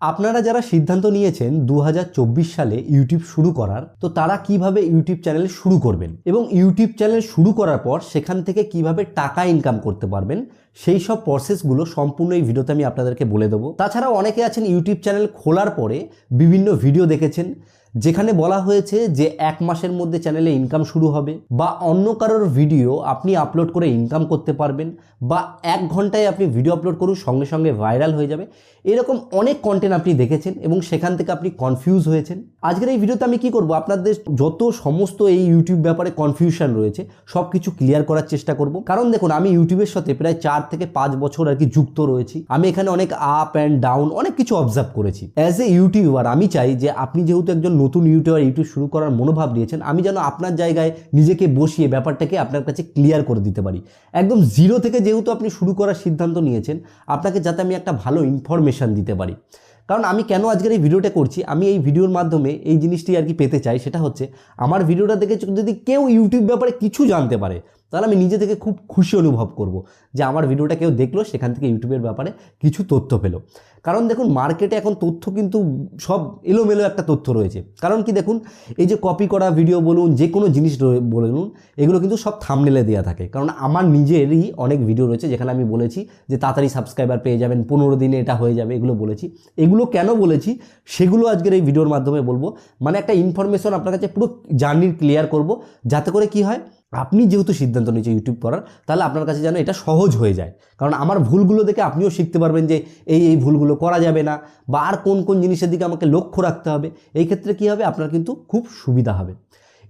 আপনারা যারা সিদ্ধান্ত নিয়েছেন দু হাজার চব্বিশ সালে ইউটিউব শুরু করার, তো তারা কীভাবে ইউটিউব চ্যানেল শুরু করবেন এবং ইউটিউব চ্যানেল শুরু করার পর সেখান থেকে কীভাবে টাকা ইনকাম করতে পারবেন, সেই সব প্রসেসগুলো সম্পূর্ণ এই ভিডিওতে আমি আপনাদেরকে বলে দেবো। তাছাড়া অনেকে আছেন ইউটিউব চ্যানেল খোলার পরে বিভিন্ন ভিডিও দেখেছেন যেখানে বলা হয়েছে যে এক মাসের মধ্যে চ্যানেলে ইনকাম শুরু হবে বা অন্য কারোর ভিডিও আপনি আপলোড করে ইনকাম করতে পারবেন বা এক ঘন্টায় আপনি ভিডিও আপলোড করুন, সঙ্গে সঙ্গে ভাইরাল হয়ে যাবে। এরকম অনেক কন্টেন্ট আপনি দেখেছেন এবং সেখান থেকে আপনি কনফিউজ হয়েছেন। আজকের এই ভিডিওতে আমি কি করব? আপনাদের যত সমস্ত এই ইউটিউব ব্যাপারে কনফিউশন রয়েছে সব কিছু ক্লিয়ার করার চেষ্টা করব। কারণ দেখুন, আমি ইউটিউবের সাথে প্রায় চার থেকে পাঁচ বছর আর কি যুক্ত রয়েছি। আমি এখানে অনেক আপ অ্যান্ড ডাউন অনেক কিছু অবজার্ভ করেছি। অ্যাজ এ ইউটিউবার আমি চাই যে আপনি যেহেতু একজন নতুন ইউটিউবার ইউটিউব শুরু করার মনোভাব নিয়েছেন আমি যেন আপনার জায়গায় নিজেকে বসিয়ে ব্যাপারটাকে আপনার কাছে ক্লিয়ার করে দিতে পারি। একদম জিরো থেকে যেহেতু আপনি শুরু করার সিদ্ধান্ত নিয়েছেন, আপনাকে যাতে আমি একটা ভালো ইনফরমেশান দিতে পারি। কারণ আমি কেন আজকের এই ভিডিওটা করছি, আমি এই ভিডিওর মাধ্যমে এই জিনিসটি আর কি পেতে চাই, সেটা হচ্ছে, আমার ভিডিওটা দেখে যদি কেউ ইউটিউব ব্যাপারে কিছু জানতে পারে তাহলে আমি নিজে থেকে খুব খুশি অনুভব করব যে আমার ভিডিওটা কেউ দেখল, সেখান থেকে ইউটিউবের ব্যাপারে কিছু তথ্য পেল। কারণ দেখুন, মার্কেটে এখন তথ্য কিন্তু সব এলোমেলো একটা তথ্য রয়েছে। কারণ কি দেখুন, এই যে কপি করা ভিডিও বলুন, যে কোনো জিনিস বলুন, এগুলো কিন্তু সব থামনেলে দেওয়া থাকে। কারণ আমার নিজেরই অনেক ভিডিও রয়েছে, যেখানে আমি বলেছি যে তাড়াতাড়ি সাবস্ক্রাইবার পেয়ে যাবেন, পনেরো দিনে এটা হয়ে যাবে, এগুলো বলেছি। এগুলো কেন বলেছি? সেগুলো আজকের এই ভিডিওর মাধ্যমে বলব। মানে একটা ইনফরমেশন আপনার কাছে পুরো জার্নির ক্লিয়ার করব। যাতে করে কি হয় আপনি যেহেতু সিদ্ধান্ত নিয়েছে ইউটিউব করার তাহলে আপনার কাছে যেন এটা সহজ হয়ে যায়। কারণ আমার ভুলগুলো দেখে আপনিও শিখতে পারবেন যে এই এই ভুলগুলো করা যাবে না বা আর কোন কোন জিনিসের দিকে আমাকে লক্ষ্য রাখতে হবে। এই ক্ষেত্রে কী হবে? আপনার কিন্তু খুব সুবিধা হবে।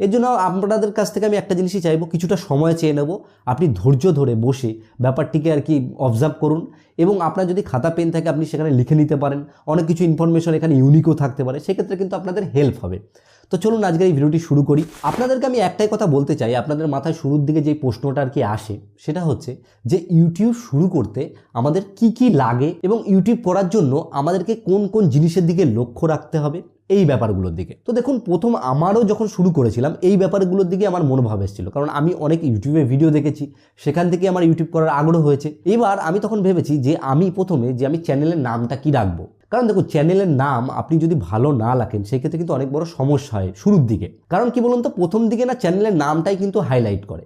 এর জন্য আপনাদের কাছ থেকে আমি একটা জিনিসই চাইব, কিছুটা সময় চেয়ে নেব। আপনি ধৈর্য ধরে বসে ব্যাপারটিকে আর কি অবজার্ভ করুন এবং আপনার যদি খাতা, পেন থাকে, আপনি সেখানে লিখে নিতে পারেন। অনেক কিছু ইনফরমেশন এখানে ইউনিকও থাকতে পারে। সেক্ষেত্রে কিন্তু আপনাদের হেল্প হবে। তো চলুন আজকের এই ভিডিওটি শুরু করি। আপনাদেরকে আমি একটাই কথা বলতে চাই, আপনাদের মাথায় শুরুর দিকে যে প্রশ্নটা আর কি আসে, সেটা হচ্ছে যে ইউটিউব শুরু করতে আমাদের কি কি লাগে এবং ইউটিউব করার জন্য আমাদেরকে কোন কোন জিনিসের দিকে লক্ষ্য রাখতে হবে, এই ব্যাপারগুলোর দিকে। তো দেখুন, প্রথম আমারও যখন শুরু করেছিলাম, এই ব্যাপারগুলোর দিকে আমার মনোভাব এসেছিল। কারণ আমি অনেক ইউটিউবে ভিডিও দেখেছি, সেখান থেকে আমার ইউটিউব করার আগ্রহ হয়েছে। এবার আমি তখন ভেবেছি যে আমি প্রথমে যে আমি চ্যানেলের নামটা কি রাখব কারণ দেখুন চ্যানেলের নাম আপনি যদি ভালো না রাখেন, সেক্ষেত্রে কিন্তু অনেক বড় সমস্যা হয় শুরুর দিকে। কারণ কি বলুন তো, প্রথম দিকে না চ্যানেলের নামটাই কিন্তু হাইলাইট করে।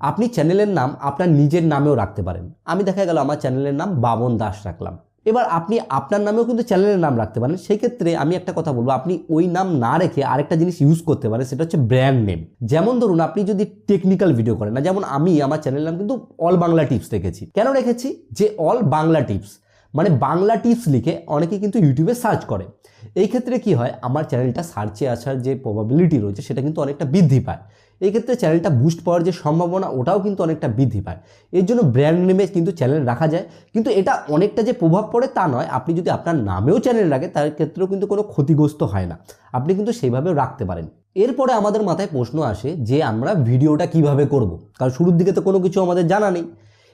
আপনি চ্যানেলের নাম আপনার নিজের নামেও রাখতে পারেন। আমি দেখা গেল আমার চ্যানেলের নাম বাবন দাস রাখলাম। এবার আপনি আপনার নামেও কিন্তু চ্যানেলের নাম রাখতে পারেন। সেই ক্ষেত্রে আমি একটা কথা বলব, আপনি ওই নাম না রেখে আরেকটা জিনিস ইউজ করতে পারেন, সেটা হচ্ছে ব্র্যান্ড নেম যেমন ধরুন, আপনি যদি টেকনিক্যাল ভিডিও করেন, না, যেমন আমি আমার চ্যানেলের নাম কিন্তু অল বাংলা টিপস রেখেছি। কেন রেখেছি? যে অল বাংলা টিপস মানে বাংলা টিপস লিখে অনেকে কিন্তু ইউটিউবে সার্চ করে। এই ক্ষেত্রে কি হয়, আমার চ্যানেলটা সার্চে আসার যে প্রবাবিলিটি রয়েছে, সেটা কিন্তু অনেকটা বৃদ্ধি পায়। এই ক্ষেত্রে চ্যানেলটা বুস্ট পাওয়ার যে সম্ভাবনা, ওটাও কিন্তু অনেকটা বৃদ্ধি পায়। এর জন্য ব্র্যান্ড নেমে কিন্তু চ্যানেল রাখা যায়। কিন্তু এটা অনেকটা যে প্রভাব পড়ে তা নয়, আপনি যদি আপনার নামেও চ্যানেল রাখে, তার ক্ষেত্রেও কিন্তু কোনো ক্ষতিগ্রস্ত হয় না। আপনি কিন্তু সেইভাবেও রাখতে পারেন। এরপরে আমাদের মাথায় প্রশ্ন আসে যে আমরা ভিডিওটা কীভাবে করব? কারণ শুরুর দিকে তো কোনো কিছু আমাদের জানা নেই।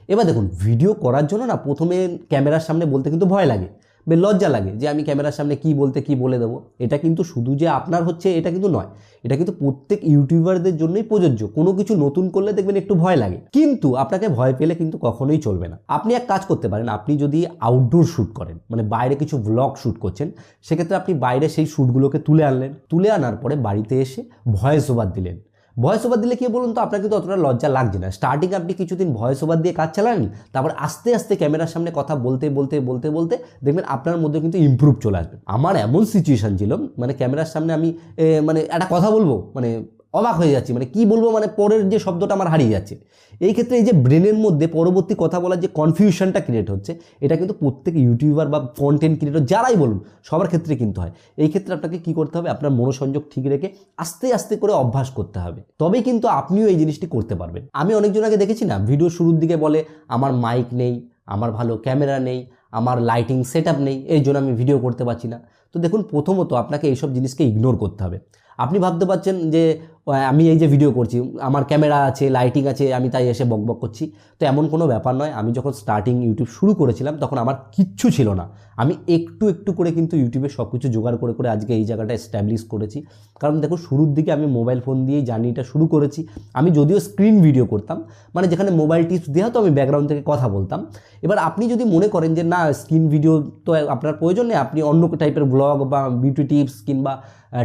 এবার দেখুন ভিডিও করার জন্য না প্রথমে ক্যামেরার সামনে বলতে কিন্তু ভয় লাগে। বেশ লজ্জা লাগে যে আমি ক্যামেরার সামনে কি বলতে, কি বলে দেবো। এটা কিন্তু শুধু যে আপনার হচ্ছে, এটা কিন্তু নয়। এটা কিন্তু প্রত্যেক ইউটিউবারদের জন্যই প্রযোজ্য। কোনো কিছু নতুন করলে দেখবেন একটু ভয় লাগে। কিন্তু আপনাকে ভয় পেলে কিন্তু কখনোই চলবে না। আপনি এক কাজ করতে পারেন, আপনি যদি আউটডোর শ্যুট করেন মানে বাইরে কিছু ব্লগ শ্যুট করছেন, সেক্ষেত্রে আপনি বাইরে সেই শ্যুটগুলোকে তুলে আনলেন। তুলে আনার পরে বাড়িতে এসে ভয়েস ওভার দিলেন। ভয়েস ওভার দিলে কী বলুন তো? আপনার কিন্তু অতটা লজ্জা লাগছে না। স্টার্টিং আপনি কিছুদিন ভয়েস ওভার দিয়ে কাজ চালান তারপর আস্তে আস্তে ক্যামেরার সামনে কথা বলতে বলতে বলতে বলতে দেখবেন আপনার মধ্যে কিন্তু ইম্প্রুভ চলে আসবে। আমার এমন সিচুয়েশান ছিল মানে ক্যামেরার সামনে আমি মানে একটা কথা বলব মানে অবাক হয়ে যাচ্ছি। মানে কি বলব? মানে পরের যে শব্দটা আমার হারিয়ে যাচ্ছে। এই ক্ষেত্রে এই যে ব্রেনের মধ্যে পরবর্তী কথা বলার যে কনফিউশনটা ক্রিয়েট হচ্ছে, এটা কিন্তু প্রত্যেক ইউটিউবার বা কন্টেন্ট ক্রিয়েটর যারাই বলুন, সবার ক্ষেত্রে কিন্তু হয়। এই ক্ষেত্রে আপনাকে কি করতে হবে? আপনার মনোসংযোগ ঠিক রেখে আস্তে আস্তে করে অভ্যাস করতে হবে। তবেই কিন্তু আপনিও এই জিনিসটি করতে পারবেন। আমি অনেকজন আগে দেখেছি না? ভিডিও শুরুর দিকে বলে, আমার মাইক নেই, আমার ভালো ক্যামেরা নেই, আমার লাইটিং সেট নেই এই জন্য আমি ভিডিও করতে পারছি না। তো দেখুন, প্রথমত আপনাকে এইসব জিনিসকে ইগনোর করতে হবে। আপনি ভাবতে পারছেন যে আমি এই যে ভিডিও করছি, আমার ক্যামেরা আছে লাইটিং আছে, আমি তাই এসে বক বক করছি। তো এমন কোনো ব্যাপার নয়, আমি যখন স্টার্টিং ইউটিউব শুরু করেছিলাম, তখন আমার কিচ্ছু ছিল না। আমি একটু একটু করে কিন্তু ইউটিউবে সব কিছু জোগাড় করে করে আজকে এই জায়গাটা এস্টাবলিশ করেছি। কারণ দেখো, শুরুর দিকে আমি মোবাইল ফোন দিয়েই জার্নিটা শুরু করেছি। আমি যদিও স্ক্রিন ভিডিও করতাম মানে যেখানে মোবাইল টিপস দেওয়া হতো, আমি ব্যাকগ্রাউন্ড থেকে কথা বলতাম। এবার আপনি যদি মনে করেন যে, না স্ক্রিন ভিডিও তো আপনার প্রয়োজন নেই, আপনি অন্য টাইপের ব্লগ বা বিউটি টিপস কিংবা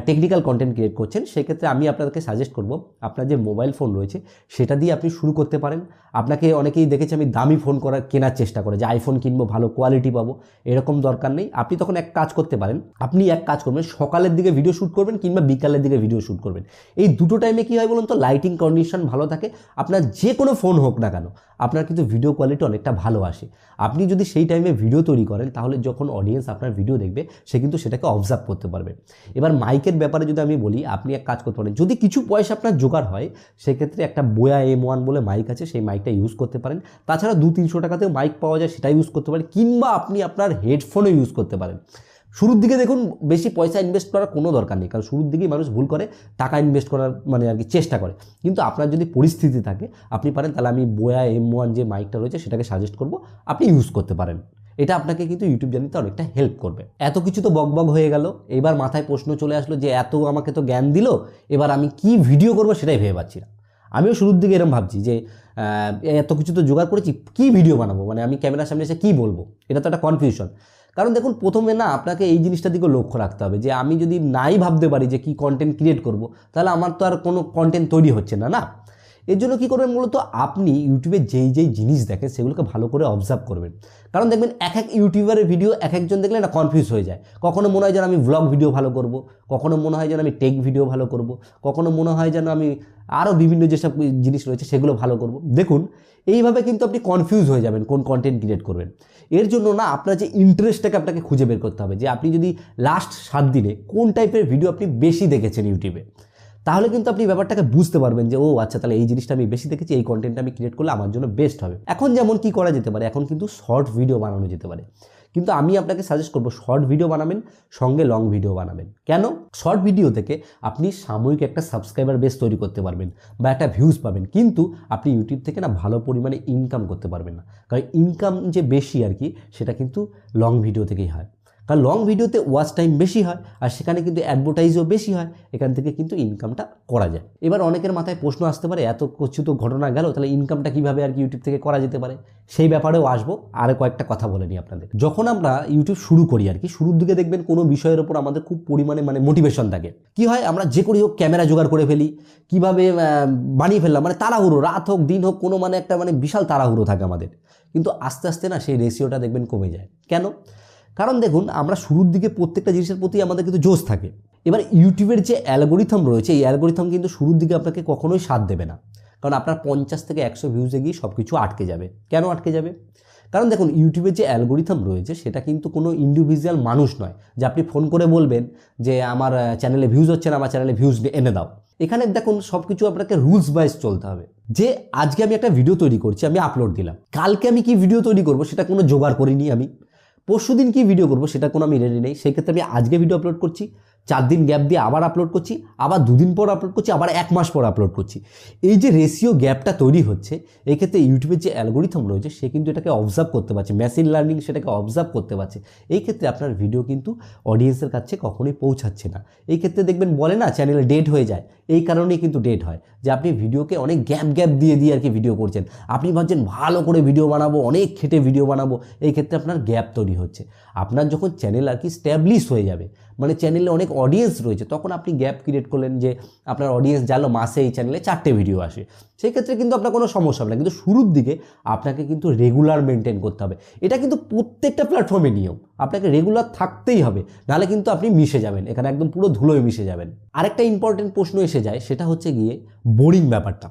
টেকনিক্যাল কন্টেন্ট ক্রিয়েট করছেন, সেক্ষেত্রে আমি আপনাদেরকে সাজেস্ট করব, আপনার যে মোবাইল ফোন রয়েছে, সেটা দিয়ে আপনি শুরু করতে পারেন। আপনাকে অনেকেই দেখেছি আমি দামি ফোন করার কেনার চেষ্টা করে, যে আইফোন কিনবো, ভালো কোয়ালিটি পাবো, এরকম দরকার নেই। আপনি তখন এক কাজ করতে পারেন, আপনি এক কাজ করবেন, সকালের দিকে ভিডিও শ্যুট করবেন কিংবা বিকালের দিকে ভিডিও শ্যুট করবেন। এই দুটো টাইমে কী হয় বলুন তো? লাইটিং কন্ডিশন ভালো থাকে। আপনার যে কোনো ফোন হোক না কেন আপনার কিন্তু ভিডিও কোয়ালিটি অনেকটা ভালো আসে। আপনি যদি সেই টাইমে ভিডিও তৈরি করেন, তাহলে যখন অডিয়েন্স আপনার ভিডিও দেখবে, সে কিন্তু সেটাকে অবজার্ভ করতে পারবে। এবার মাইকের ব্যাপারে যদি আমি বলি, আপনি এক কাজ করতে পারেন, যদি কিছু পয়সা আপনার জোগাড় হয়, সেক্ষেত্রে একটা বোয়া এম ওয়ান বলে মাইক আছে, সেই মাইকটা ইউজ করতে পারেন। তাছাড়া দু তিনশো টাকাতেও মাইক পাওয়া যায়, সেটা ইউজ করতে পারেন, কিংবা আপনি আপনার হেডফোনও ইউজ করতে পারেন। শুরুর দিকে দেখুন বেশি পয়সা ইনভেস্ট করার কোনো দরকার নেই, কারণ শুরুর দিকেই মানুষ ভুল করে, টাকা ইনভেস্ট করার মানে আর কি চেষ্টা করে। কিন্তু আপনার যদি পরিস্থিতি থাকে, আপনি পারেন, তাহলে আমি বোয়া এম ওয়ান যে মাইকটা রয়েছে, সেটাকে সাজেস্ট করব, আপনি ইউজ করতে পারেন। এটা আপনাকে কিন্তু ইউটিউব জার্নিতে অনেকটা হেল্প করবে। এত কিছু তো বকবক হয়ে গেল, এবার মাথায় প্রশ্ন চলে আসলো যে এত আমাকে তো জ্ঞান দিল, এবার আমি কি ভিডিও করব সেটাই ভেবে পাচ্ছি না। আমিও শুরুর দিকে এরকম ভাবছি যে এত কিছু তো জোগাড় করেছি, কি ভিডিও বানাবো? মানে আমি ক্যামেরার সামনে এসে কী বলব? এটা তো একটা কনফিউশন কারণ দেখুন, প্রথমে না আপনাকে এই জিনিসটার দিকে লক্ষ্য রাখতে হবে যে আমি যদি নাই ভাবতে পারি যে কি কন্টেন্ট ক্রিয়েট করব, তাহলে আমার তো আর কোনো কন্টেন্ট তৈরি হচ্ছে না না? এর জন্য কী করবেন মূলত আপনি ইউটিউবে যেই যেই জিনিস দেখেন, সেগুলোকে ভালো করে অবজার্ভ করবেন। কারণ দেখবেন, এক এক ইউটিউবারের ভিডিও এক একজন দেখলে না কনফিউজ হয়ে যায়। কখনো মনে হয় যেন আমি ব্লগ ভিডিও ভালো করব, কখনো মনে হয় যেন আমি টেক ভিডিও ভালো করব, কখনো মনে হয় যেন আমি আরও বিভিন্ন যেসব জিনিস রয়েছে সেগুলো ভালো করব। দেখুন এইভাবে কিন্তু আপনি কনফিউজ হয়ে যাবেন কোন কন্টেন্ট ক্রিয়েট করবেন। এর জন্য না আপনার যে ইন্টারেস্টটাকে আপনাকে খুঁজে বের করতে হবে যে আপনি যদি লাস্ট সাত দিনে কোন টাইপের ভিডিও আপনি বেশি দেখেছেন ইউটিউবে তাহলে কিন্তু আপনি ব্যাপারটাকে বুঝতে পারবেন যে, ও আচ্ছা তাহলে এই জিনিসটা আমি বেশি দেখেছি, এই কন্টেন্টটা আমি ক্রিয়েট করলে আমার জন্য বেস্ট হবে। এখন যেমন কি করা যেতে পারে, এখন কিন্তু শর্ট ভিডিও বানানো যেতে পারে। কিন্তু আমি আপনাকে সাজেস্ট করব শর্ট ভিডিও বানাবেন, সঙ্গে লং ভিডিও বানাবেন। কেন? শর্ট ভিডিও থেকে আপনি সাময়িক একটা সাবস্ক্রাইবার বেস তৈরি করতে পারবেন বা একটা ভিউজ পাবেন, কিন্তু আপনি ইউটিউব থেকে না ভালো পরিমাণে ইনকাম করতে পারবেন না। কারণ ইনকাম যে বেশি আর কি, সেটা কিন্তু লং ভিডিও থেকেই হয়। কারণ লং ভিডিওতে ওয়াচ টাইম বেশি হয় আর সেখানে কিন্তু অ্যাডভার্টাইজও বেশি হয়, এখান থেকে কিন্তু ইনকামটা করা যায়। এবার অনেকের মাথায় প্রশ্ন আসতে পারে, এত কিছু তো ঘটনা গেল, তাহলে ইনকামটা কীভাবে আর কি ইউটিউব থেকে করা যেতে পারে? সেই ব্যাপারেও আসব, আর কয়েকটা কথা বলে নিই আপনাদের। যখন আমরা ইউটিউব শুরু করি আর কি, শুরুর দিকে দেখবেন কোনো বিষয়ের ওপর আমাদের খুব পরিমাণে মানে মোটিভেশন থাকে। কি হয়, আমরা যে করি হোক ক্যামেরা জোগাড় করে ফেলি, কীভাবে বানিয়ে ফেললাম মানে তাড়াহুড়ো, রাত হোক, দিন হোক, কোনো মানে একটা মানে বিশাল তাড়াহুড়ো থাকে আমাদের। কিন্তু আস্তে আস্তে না সেই রেশিওটা দেখবেন কমে যায়। কেন? কারণ দেখুন, আমরা শুরুর দিকে প্রত্যেকটা জিনিসের প্রতি আমাদের কিন্তু জোশ থাকে। এবার ইউটিউবের যে অ্যালগোরিথম রয়েছে, এই অ্যালগোরিথম কিন্তু শুরুর দিকে আপনাকে কখনোই সাথ দেবে না। কারণ আপনার পঞ্চাশ থেকে একশো ভিউজে গিয়ে সব কিছু আটকে যাবে। কেন আটকে যাবে? কারণ দেখুন, ইউটিউবের যে অ্যালগোরিথম রয়েছে, সেটা কিন্তু কোনো ইন্ডিভিজুয়াল মানুষ নয়। যে আপনি ফোন করে বলবেন যে, আমার চ্যানেলে ভিউজ হচ্ছে না, আমার চ্যানেলে ভিউজ এনে দাও। এখানে দেখুন সব কিছু আপনাকে রুলস ওয়াইজ চলতে হবে। যে আজকে আমি একটা ভিডিও তৈরি করছি, আমি আপলোড দিলাম। কালকে আমি কি ভিডিও তৈরি করব, সেটা কোনো জোগাড় করিনি আমি। পরশু দিন কী ভিডিও করব সেটা কোনো আমি রেডি নেই। সেক্ষেত্রে আমি আজকে ভিডিও আপলোড করছি। চার দিন গ্যাপ দিয়ে আবার আপলোড করছি, আবার দুদিন পর আপলোড করছি, আবার এক মাস পর আপলোড করছি। এই যে রেশিও গ্যাপটা তৈরি হচ্ছে, এই ক্ষেত্রে ইউটিউবের যে অ্যালগোরিথম রয়েছে, সে কিন্তু এটাকে অবজার্ভ করতে পারছে মেশিন লার্নিং সেটাকে অবজার্ভ করতে পারছে। এই ক্ষেত্রে আপনার ভিডিও কিন্তু অডিয়েন্সের কাছে কখনোই পৌঁছাচ্ছে না। এই ক্ষেত্রে দেখবেন বলে না চ্যানেলে ডেট হয়ে যায়। এই কারণেই কিন্তু ডেট হয়, যে আপনি ভিডিওকে অনেক গ্যাপ গ্যাপ দিয়ে দিয়ে আর কি ভিডিও করছেন। আপনি ভাবছেন, ভালো করে ভিডিও বানাবো, অনেক খেটে ভিডিও বানাবো। এই ক্ষেত্রে আপনার গ্যাপ তৈরি হচ্ছে। আপনার যখন চ্যানেল আর কি স্ট্যাবলিশ হয়ে যাবে মানে চ্যানেলে অনেক অডিয়েন্স রয়েছে, তখন আপনি গ্যাপ ক্রিয়েট করলেন যে আপনার অডিয়েন্স জানলো মাসে এই চ্যানেলে চারটে ভিডিও আসে। সেই ক্ষেত্রে কিন্তু আপনার কোনো সমস্যা হবে না, কিন্তু শুরুর দিকে আপনাকে কিন্তু রেগুলার মেনটেন করতে হবে। এটা কিন্তু প্রত্যেকটা প্ল্যাটফর্মে নিয়ম, আপনাকে রেগুলার থাকতেই হবে, নাহলে কিন্তু আপনি মিশে যাবেন, এখানে একদম পুরো ধুলোয় মিশে যাবেন। আরেকটা ইম্পর্টেন্ট প্রশ্ন এসে যায়, সেটা হচ্ছে গিয়ে বোরিং ব্যাপারটা।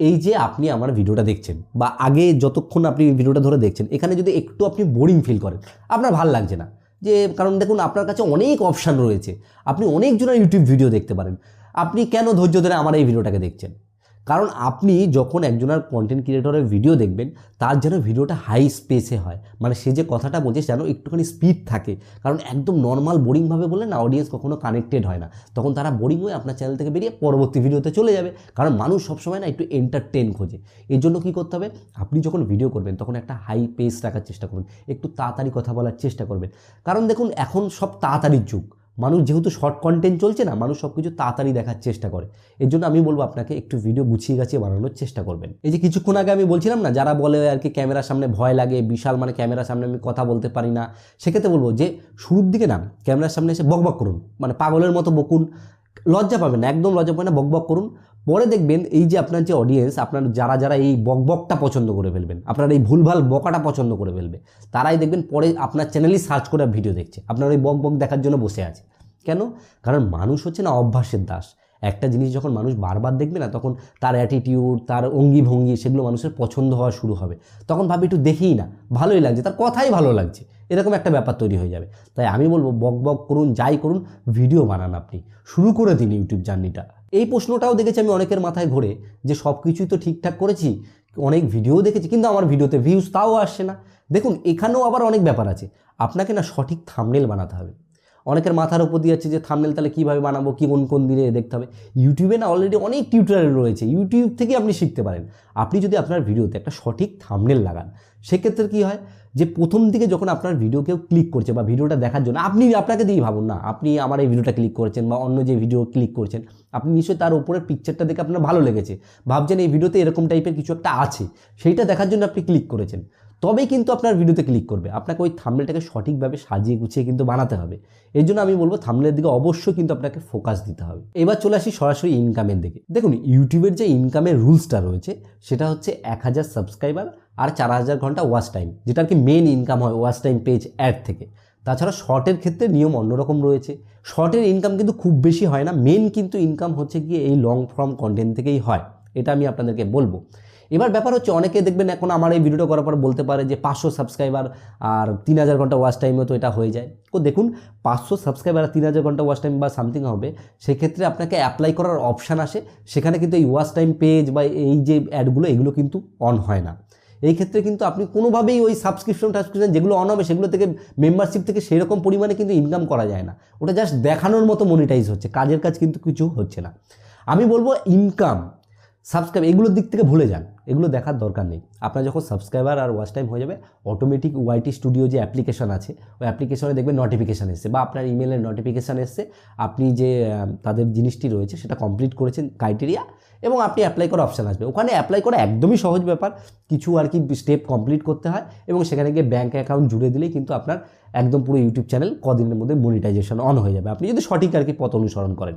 এই যে আপনি আমার ভিডিওটা দেখছেন বা আগে যতক্ষণ আপনি ভিডিওটা ধরে দেখছেন, এখানে যদি একটু আপনি বোরিং ফিল করেন, আপনার ভালো লাগছে না। যে, কারণ দেখুন, আপনার কাছে অনেক অপশান রয়েছে। আপনি অনেকজনের ইউটিউব ভিডিও দেখতে পারেন। আপনি কেন ধৈর্য ধরে আমার এই ভিডিওটাকে দেখছেন? কারণ আপনি যখন একজনের কন্টেন্ট ক্রিয়েটরের ভিডিও দেখবেন, তার যেন ভিডিওটা হাই স্পেসে হয়। মানে সে যে কথাটা বলছে যেন একটুখানি স্পিড থাকে। কারণ একদম নর্মাল বোরিংভাবে বললে না অডিয়েন্স কখনো কানেক্টেড হয় না। তখন তারা বোরিং হয়ে আপনার চ্যানেল থেকে বেরিয়ে পরবর্তী ভিডিওতে চলে যাবে। কারণ মানুষ সবসময় না একটু এন্টারটেন খোঁজে। এর জন্য কী করতে হবে? আপনি যখন ভিডিও করবেন, তখন একটা হাই পেস রাখার চেষ্টা করুন। একটু তাড়াতাড়ি কথা বলার চেষ্টা করবেন। কারণ দেখুন, এখন সব তাড়াতাড়ির যুগ। মানুষ যেহেতু শর্ট কন্টেন্ট চলছে না, মানুষ সব কিছু তাড়াতাড়ি দেখার চেষ্টা করে। এর জন্য আমি বলব আপনাকে একটু ভিডিও গুছিয়ে গাছিয়ে বানানোর চেষ্টা করবেন। এই যে কিছুক্ষণ আগে আমি বলছিলাম না, যারা বলে আর কি ক্যামেরার সামনে ভয় লাগে, বিশাল মানে ক্যামেরার সামনে আমি কথা বলতে পারি না, সেক্ষেত্রে বলব যে শুরুর দিকে না ক্যামেরার সামনে এসে বকবক করুন। মানে পাগলের মতো বকুন, লজ্জা পাবেন একদম লজ্জা পাবেন না বকবক করুন। পরে দেখবেন এই যে আপনার যে অডিয়েন্স আপনার যারা যারা এই বকবকটা পছন্দ করে ফেলবেন, আপনার এই ভুলভাল বকাটা পছন্দ করে ফেলবে, তারাই দেখবেন পরে আপনার চ্যানেলই সার্চ করে ভিডিও দেখছে। আপনার ওই বক বক দেখার জন্য বসে আছে। কেন? কারণ মানুষ হচ্ছে না অভ্যাসের দাস। একটা জিনিস যখন মানুষ বারবার দেখবে না, তখন তার অ্যাটিটিউড তার অঙ্গি ভঙ্গি সেগুলো মানুষের পছন্দ হওয়া শুরু হবে। তখন ভাবি একটু দেখেই না, ভালোই লাগছে, তার কথাই ভালো লাগছে। এরকম একটা ব্যাপার তৈরি হয়ে যাবে। তাই আমি বলব বক বক করুন, যাই করুন ভিডিও বানান আপনি। শুরু করে দিন ইউটিউব জার্নিটা এই প্রশ্নটাও দেখেছি আমি অনেকের মাথায় ঘোরে, যে সব কিছুই তো ঠিকঠাক করেছি, অনেক ভিডিও দেখেছি, কিন্তু আমার ভিডিওতে ভিউজ তাও আসছে না। দেখুন, এখানেও আবার অনেক ব্যাপার আছে। আপনাকে না সঠিক থামনেল বানাতে হবে। অনেকের মাথার উপর দিয়ে যাচ্ছে যে থামনেল তাহলে কীভাবে বানাবো, কী কোন কোন দিনে দেখতে হবে। ইউটিউবে না অলরেডি অনেক টিউটোরিয়াল রয়েছে। ইউটিউব থেকে আপনি শিখতে পারেন। আপনি যদি আপনার ভিডিওতে একটা সঠিক থামনেল লাগান, সেক্ষেত্রে কী হয় যে প্রথম দিকে যখন আপনার ভিডিও কেউ ক্লিক করছে বা ভিডিওটা দেখার জন্য, আপনি আপনাকে দিয়েই ভাবুন, না, আপনি আমার এই ভিডিওটা ক্লিক করেছেন বা অন্য যে ভিডিও ক্লিক করছেন, আপনি নিশ্চয়ই তার উপরের পিকচারটা দেখে আপনার ভালো লেগেছে। ভাবছেন এই ভিডিওতে এরকম টাইপের কিছু একটা আছে, সেইটা দেখার জন্য আপনি ক্লিক করেছেন। তবেই কিন্তু আপনার ভিডিওতে ক্লিক করবে। আপনাকে ওই থামনেলটাকে সঠিকভাবে সাজিয়ে গুছিয়ে কিন্তু বানাতে হবে। এর জন্য আমি বলব থামলের দিকে অবশ্যই কিন্তু আপনাকে ফোকাস দিতে হবে। এবার চলে আসি সরাসরি ইনকামের দিকে। দেখুন ইউটিউবের যে ইনকামের রুলসটা রয়েছে, সেটা হচ্ছে এক হাজার সাবস্ক্রাইবার আর চার হাজার ঘণ্টা ওয়াচ টাইম যেটা আর কি মেন ইনকাম হয় ওয়াচ টাইম পেজ অ্যাড থেকে। তাছাড়া শর্টের ক্ষেত্রে নিয়ম অন্যরকম রয়েছে। শর্টের ইনকাম কিন্তু খুব বেশি হয় না। মেন কিন্তু ইনকাম হচ্ছে গিয়ে এই লং ফর্ম কন্টেন্ট থেকেই হয়। এটা আমি আপনাদেরকে বলব। এবার ব্যাপার হচ্ছে অনেকে দেখবেন এখন আমার এই ভিডিওটা করার পর বলতে পারে যে পাঁচশো সাবস্ক্রাইবার আর তিন হাজার ঘণ্টা ওয়াচ টাইমে তো এটা হয়ে যায়। তো দেখুন, পাঁচশো সাবস্ক্রাইবার আর তিন হাজার ঘণ্টা ওয়াচ টাইম বা সামথিং হবে, সেক্ষেত্রে আপনাকে অ্যাপ্লাই করার অপশান আসে, সেখানে কিন্তু এই ওয়াচ টাইম পেজ বা এই যে অ্যাডগুলো এগুলো কিন্তু অন হয় না। এই ক্ষেত্রে কিন্তু আপনি কোনোভাবেই ওই সাবস্ক্রিপশন টাবস্ক্রিপশন যেগুলো অন হবে, সেগুলো থেকে মেম্বারশিপ থেকে সেরকম পরিমাণে কিন্তু ইনকাম করা যায় না। ওটা জাস্ট দেখানোর মতো মনিটাইজ হচ্ছে, কাজের কাজ কিন্তু কিছু হচ্ছে না। আমি বলব ইনকাম সাবস্ক্রাইব, এগুলোর দিক থেকে ভুলে যান। এগুলো দেখার দরকার নেই। আপনার যখন সাবস্ক্রাইবার আর ওয়াচ টাইম হয়ে যাবে অটোমেটিক ওয়াইটি স্টুডিও যে অ্যাপ্লিকেশন আছে, ওই অ্যাপ্লিকেশনে দেখবেন নোটিফিকেশান এসছে বা আপনার ইমেলের নোটিফিকেশান এসছে। আপনি যে তাদের জিনিসটি রয়েছে, সেটা কমপ্লিট করেছেন ক্রাইটেরিয়া এবং আপনি অ্যাপ্লাই করার অপশান আসবে। ওখানে অ্যাপ্লাই করা একদমই সহজ ব্যাপার। কিছু আর কি স্টেপ কমপ্লিট করতে হয় এবং সেখানে গিয়ে ব্যাঙ্ক অ্যাকাউন্ট জুড়ে দিলেই কিন্তু আপনার একদম পুরো ইউটিউব চ্যানেল কদিনের মধ্যে মনিটাইজেশন অন হয়ে যাবে। আপনি যদি সঠিক আর কি পথ অনুসরণ করেন।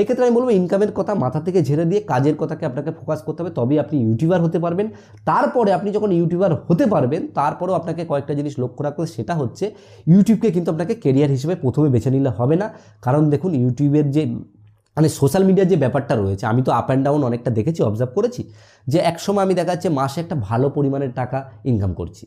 এক্ষেত্রে আমি বলব ইনকামের কথা মাথা থেকে ঝেড়ে দিয়ে কাজের কথাকে আপনাকে ফোকাস করতে হবে। তবেই আপনি ইউটিউবার হতে পারবেন। তারপরে আপনি যখন ইউটিউবার হতে পারবেন, তারপরেও আপনাকে কয়েকটা জিনিস লক্ষ্য রাখতে সেটা হচ্ছে ইউটিউবকে কিন্তু আপনাকে কেরিয়ার হিসেবে প্রথমে বেছে নিলে হবে না। কারণ দেখুন ইউটিউবের যে মানে সোশ্যাল মিডিয়ার যে ব্যাপারটা রয়েছে, আমি তো আপ অ্যান্ড ডাউন অনেকটা দেখেছি অবজার্ভ করেছি, যে একসময় আমি দেখা যাচ্ছে মাসে একটা ভালো পরিমাণের টাকা ইনকাম করছি।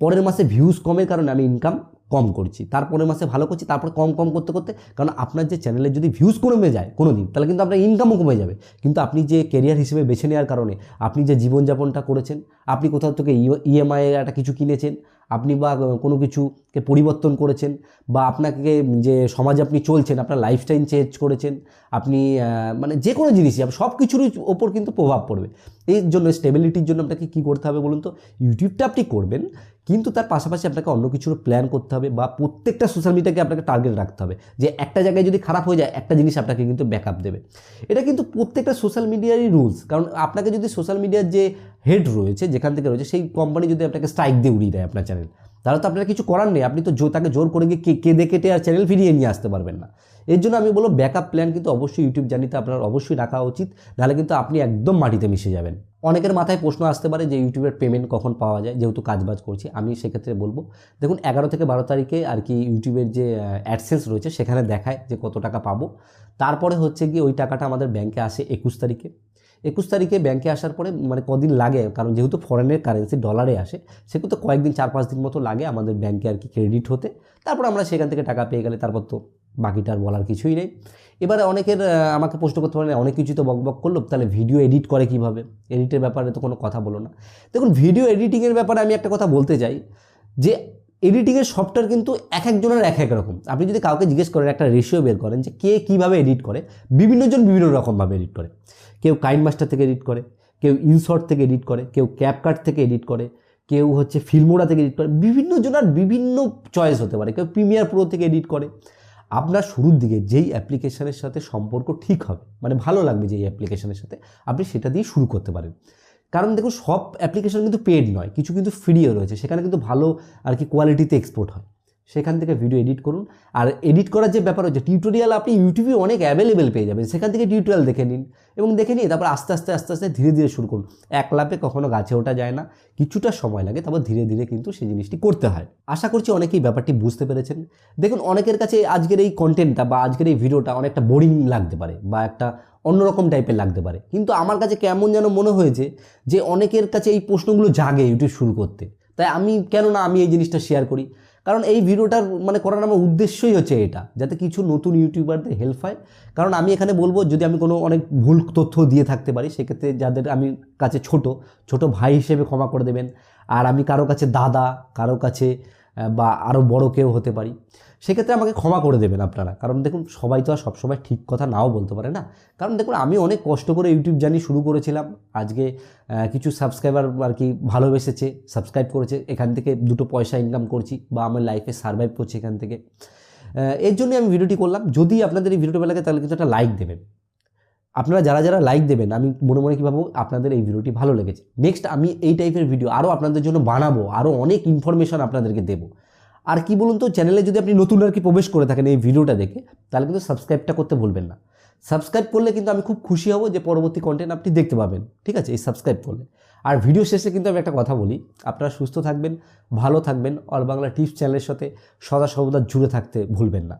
পরের মাসে ভিউজ কমের কারণে আমি ইনকাম কম করছি। তারপরের মাসে ভালো করছি, তারপরে কম কম করতে করতে, কারণ আপনার যে চ্যানেলে যদি ভিউজ কমে যায় কোনো দিন তাহলে কিন্তু আপনার ইনকামও কমে যাবে। কিন্তু আপনি যে কেরিয়ার হিসেবে বেছে নেওয়ার কারণে আপনি যে জীবনযাপনটা করেছেন, আপনি কোথাও থেকে ইএমআই একটা কিছু কিনেছেন, আপনি বা কোনো কিছুকে পরিবর্তন করেছেন, বা আপনাকে যে সমাজে আপনি চলছেন, আপনার লাইফস্টাইল চেঞ্জ করেছেন, আপনি মানে যে কোনো জিনিসই সব কিছুরই ওপর কিন্তু প্রভাব পড়বে। এর জন্য স্টেবিলিটির জন্য আপনাকে কী করতে হবে বলুন তো? ইউটিউবটা আপনি করবেন কিন্তু তার পাশাপাশি আপনাকে অন্য কিছুর প্ল্যান করতে হবে বা প্রত্যেকটা সোশ্যাল মিডিয়াকে আপনাকে টার্গেট রাখতে হবে। যে একটা জায়গায় যদি খারাপ হয়ে যায়, একটা জিনিস আপনাকে কিন্তু ব্যাকআপ দেবে। এটা কিন্তু প্রত্যেকটা সোশ্যাল মিডিয়ারই রুলস কারণ আপনাকে যদি সোশ্যাল মিডিয়ার যে হেড রয়েছে, যেখান থেকে রয়েছে, সেই কোম্পানি যদি আপনাকে স্ট্রাইক দিয়ে উড়িয়ে দেয় আপনার চ্যানেল তাহলে তো আপনার কিছু করার নেই। আপনি তো তাকে জোর করে গিয়ে কে- কেঁদে কেটে আর চ্যানেল ফিরিয়ে নিয়ে আসতে পারবেন না। এর জন্য আমি বলব ব্যাকআপ প্ল্যান কিন্তু অবশ্যই ইউটিউব জানিতে আপনার অবশ্যই রাখা উচিত। নাহলে কিন্তু আপনি একদম মাটিতে মিশে যাবেন। অনেকের মাথায় প্রশ্ন আসতে পারে যে ইউটিউবের পেমেন্ট কখন পাওয়া যায়, যেহেতু কাজবাজ করছি। আমি সেক্ষেত্রে বলব, দেখুন, এগারো থেকে বারো তারিখে আর কি ইউটিউবের যে অ্যাডসেন্স রয়েছে, সেখানে দেখায় যে কত টাকা পাবো। তারপরে হচ্ছে গিয়ে ওই টাকাটা আমাদের ব্যাংকে আসে একুশ তারিখে। একুশ তারিখে ব্যাংকে আসার পরে মানে কদিন লাগে, কারণ যেহেতু ফরেনের কারেন্সি ডলারে আসে তো কয়েকদিন, চার পাঁচ দিন মতো লাগে আমাদের ব্যাংকে আর কি ক্রেডিট হতে। তারপর আমরা সেখান থেকে টাকা পেয়ে গেলে, তারপর তো বাকিটার বলার কিছুই নেই। এবারে অনেকের আমাকে প্রশ্ন করতে পারেন অনেক কিছু তো বকবক করল, তাহলে ভিডিও এডিট করে কীভাবে? এডিটের ব্যাপারে তো কোনো কথা বলো না। দেখুন ভিডিও এডিটিংয়ের ব্যাপারে আমি একটা কথা বলতে চাই, যে এডিটিংয়ের সফটওয়্যার কিন্তু এক একজনের এক এক রকম। আপনি যদি কাউকে জিজ্ঞেস করেন, একটা রেশিও বের করেন, যে কে কীভাবে এডিট করে বিভিন্নজন বিভিন্ন রকমভাবে এডিট করে। কেউ কাইন মাস্টার থেকে এডিট করে, কেউ ইনশর্ট থেকে এডিট করে, কেউ ক্যাপকাট থেকে এডিট করে, কেউ হচ্ছে ফিল্মোরা থেকে এডিট করে, বিভিন্ন জনার বিভিন্ন চয়েস হতে পারে। কেউ প্রিমিয়ার প্রো থেকে এডিট করে আপনার শুরুর দিকে যেই অ্যাপ্লিকেশনের সাথে সম্পর্ক ঠিক হবে মানে ভালো লাগবে যেই অ্যাপ্লিকেশনের সাথে, আপনি সেটা দিয়ে শুরু করতে পারেন। কারণ দেখুন, সব অ্যাপ্লিকেশন কিন্তু পেড নয়, কিছু কিন্তু ফ্রিও রয়েছে, সেখানে কিন্তু ভালো আর কি কোয়ালিটিতে এক্সপোর্ট হয়। সেখান থেকে ভিডিও এডিট করুন। আর এডিট করার যে ব্যাপার হচ্ছে টিউটোরিয়াল আপনি ইউটিউবে অনেক অ্যাভেলেবেল পেয়ে যাবেন। সেখান থেকে টিউটোরিয়াল দেখে নিন এবং দেখে নিয়ে তারপর আস্তে আস্তে আস্তে আস্তে ধীরে ধীরে শুরু করুন। এক লাপে কখনো গাছে ওঠা যায় না, কিছুটা সময় লাগে, তারপর ধীরে ধীরে কিন্তু সেই জিনিসটি করতে হয়। আশা করছি অনেকেই ব্যাপারটি বুঝতে পেরেছেন। দেখুন, অনেকের কাছে আজকের এই কন্টেন্টটা বা আজকের এই ভিডিওটা অনেকটা বোরিং লাগতে পারে বা একটা অন্যরকম টাইপের লাগতে পারে। কিন্তু আমার কাছে কেমন যেন মনে হয়েছে যে, অনেকের কাছে এই প্রশ্নগুলো জাগে ইউটিউব শুরু করতে। তাই আমি কেন না আমি এই জিনিসটা শেয়ার করি। কারণ এই ভিডিওটার মানে করার আমার উদ্দেশ্যই হচ্ছে এটা, যাতে কিছু নতুন ইউটিউবারদের হেল্প হয়। কারণ আমি এখানে বলব, যদি আমি কোনো অনেক ভুল তথ্য দিয়ে থাকতে পারি, সেক্ষেত্রে যাদের আমি কাছে ছোট ছোট ভাই হিসেবে ক্ষমা করে দেবেন। আর আমি কারও কাছে দাদা, কারও কাছে বা আরও বড় কেউ হতে পারি। সেক্ষেত্রে আমাকে ক্ষমা করে দেবেন আপনারা। কারণ দেখুন, সবাই তো আর সবসময় ঠিক কথা নাও বলতে পারে না। কারণ দেখুন, আমি অনেক কষ্ট করে ইউটিউব জার্নি শুরু করেছিলাম। আজকে কিছু সাবস্ক্রাইবার আর কি ভালোবেসেছে সাবস্ক্রাইব করেছে। এখান থেকে দুটো পয়সা ইনকাম করছি বা আমার লাইফে সার্ভাইভ করছি এখান থেকে। এর জন্য আমি ভিডিওটি করলাম। যদি আপনাদের এই ভিডিওটি ভালো লাগে, তাহলে কিন্তু একটা লাইক দেবেন। আপনারা যারা যারা লাইক দেবেন, আমি মনে মনে কী ভাবো আপনাদের এই ভিডিওটি ভালো লেগেছে। নেক্সট আমি এই টাইপের ভিডিও আরও আপনাদের জন্য বানাবো আরও অনেক ইনফরমেশন আপনাদেরকে দেবো। আর কি বলুন তো চ্যানেলে যদি আপনি নতুন আর কি প্রবেশ করে থাকেন এই ভিডিওটা দেখে, তাহলে কিন্তু সাবস্ক্রাইবটা করতে ভুলবেন না। সাবস্ক্রাইব করলে কিন্তু আমি খুব খুশি হব যে পরবর্তী কন্টেন্ট আপনি দেখতে পাবেন, ঠিক আছে? এই সাবস্ক্রাইব করলে। আর ভিডিও শেষে কিন্তু আমি একটা কথা বলি, আপনারা সুস্থ থাকবেন, ভালো থাকবেন অল বাংলা টিপস চ্যানেলের সাথে সদা সর্বদা জুড়ে থাকতে ভুলবেন না।